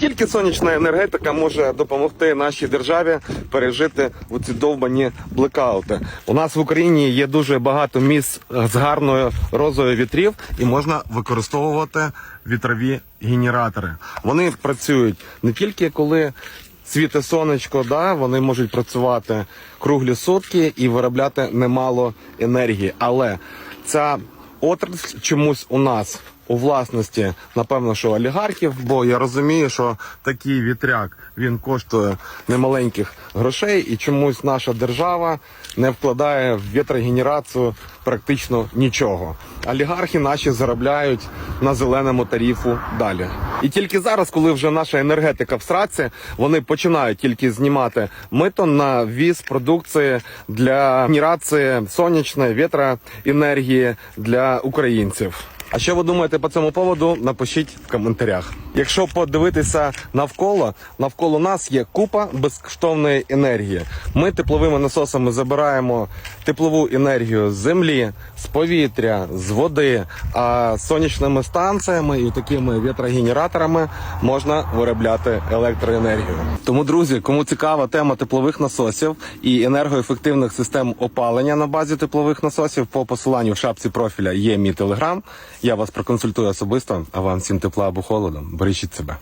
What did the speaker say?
Тільки сонячна енергетика може допомогти нашій державі пережити ці довбані блекаути. У нас в Україні є дуже багато місць з гарною розою вітрів, і можна використовувати вітрові генератори. Вони працюють не тільки коли світе сонечко, да, вони можуть працювати круглі сутки і виробляти немало енергії. Але ця отрасль чомусь у нас у власності, напевно, що олігархів, бо я розумію, що такий вітряк він коштує немаленьких грошей, і чомусь наша держава не вкладає в вітрогенерацію практично нічого. Олігархи наші заробляють на зеленому тарифу далі. І тільки зараз, коли вже наша енергетика в сраці, вони починають тільки знімати мито на ввіз продукції для генерації сонячної вітроенергії для українців. А що ви думаєте по цьому поводу? Напишіть в коментарях. Якщо подивитися навколо, навколо нас є купа безкоштовної енергії. Ми тепловими насосами забираємо теплову енергію з землі, з повітря, з води. А сонячними станціями і такими вітрогенераторами можна виробляти електроенергію. Тому, друзі, кому цікава тема теплових насосів і енергоефективних систем опалення на базі теплових насосів, по посиланню в шапці профіля є мій телеграм. Я вас проконсультую особисто, а вам всім тепла або холодом. Бережіть себе.